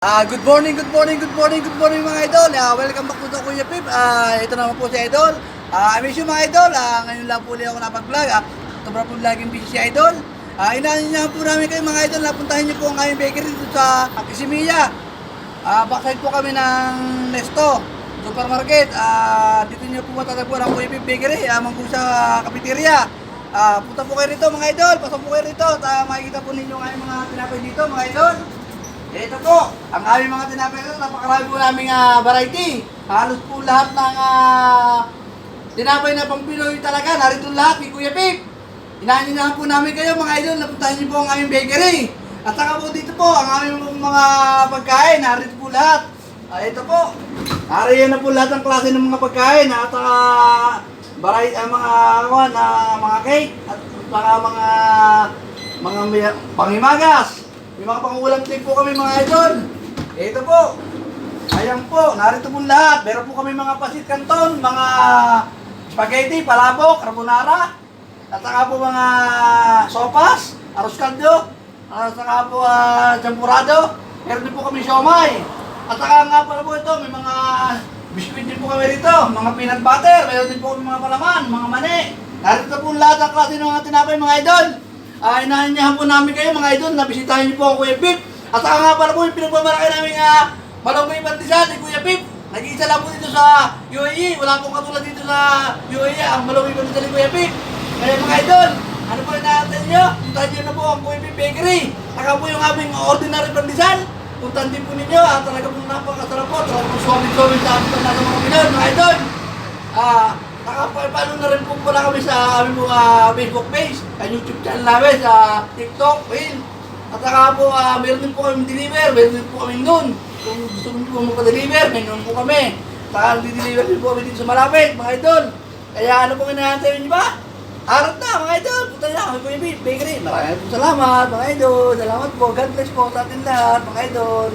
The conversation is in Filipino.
Ah, good morning, good morning, good morning, good morning mga idol. Ah, welcome back to the Kuya Pip. Ah, ito naman po si Idol. Ah, I miss you mga idol. Ah, ngayon lang po ulit ako napag-vlog. Ah, sobra po laging busy si Idol. Inaanyo niya po namin kayo mga idol na puntahan niyo po ang aming bakery dito sa Kisimilla. Ah, backside po kami ng Nesto Supermarket. Ah, dito niyo po matatagpuan ang Kuya Pip Bakery. Ah, po sa cafeteria. Ah, punta po kayo rito mga idol. Pasok po kayo rito. At ah, makikita po ninyo ang mga tinapay dito mga idol. Ito po, ang aming mga tinapay ito, napakarami po naming ah, variety. Halos po lahat ng ah, tinapay na pang Pinoy talaga, narito lahat kay Kuya Pip. Inaaninahan po namin kayo mga idol, napuntahan niyo po ang aming bakery. At saka po dito po, ang aming mga pagkain, narito po lahat. Ah, ito po, nariyan na po lahat ng klase ng mga pagkain. At saka, variety, ang mga, na mga cake, at saka mga, mga pangimagas. May mga pangulam din po kami mga idol. Ito po. Ayan po, narito po lahat. Meron po kami mga pasit canton, mga spaghetti, palabok, carbonara, at saka po mga sopas, arroz caldo, at saka po uh, champurado. Meron din po kami siomay. At saka nga pala po ito, may mga biskuit din po kami rito, mga peanut butter, meron din po kami mga palaman, mga mani. Narito po lahat ng klase ng mga tinapay mga idol. Ah, inaanyahan po namin kayo mga idol na bisitahin niyo po ang Kuya Pip. At saka nga pala po yung pinagmamalaki namin uh, Malunggay Bantisan ni Kuya Pip. Nag-iisa lang po dito sa UAE. Wala pong katulad dito sa UAE ang Malunggay Bantisan ni Kuya Pip. Kaya mga idol, ano po inaantay niyo? Puntahan niyo na po ang Kuya Pip Bakery. Saka po yung aming ordinary bandisan. Puntahan din po ninyo. At talaga po napakasarap po. Talaga po suwamit-suwamit sa ating mga mga Pinoy, mga idol. Ah, nakapalo na rin po pala kami sa aming mga Facebook page, sa YouTube channel namin, sa TikTok, Will. At saka po, ah, meron din po kami deliver, meron din po kami noon. Kung gusto mo po magpa-deliver, may po kami. Saka di-deliver din po kami dito sa malapit, mga idol. Kaya ano pong inaantay niyo ba? Arat na, mga idol. Punta na kami Kuya Big Bakery. Maraming po salamat, mga idol. Salamat po. God bless po sa ating lahat, mga idol.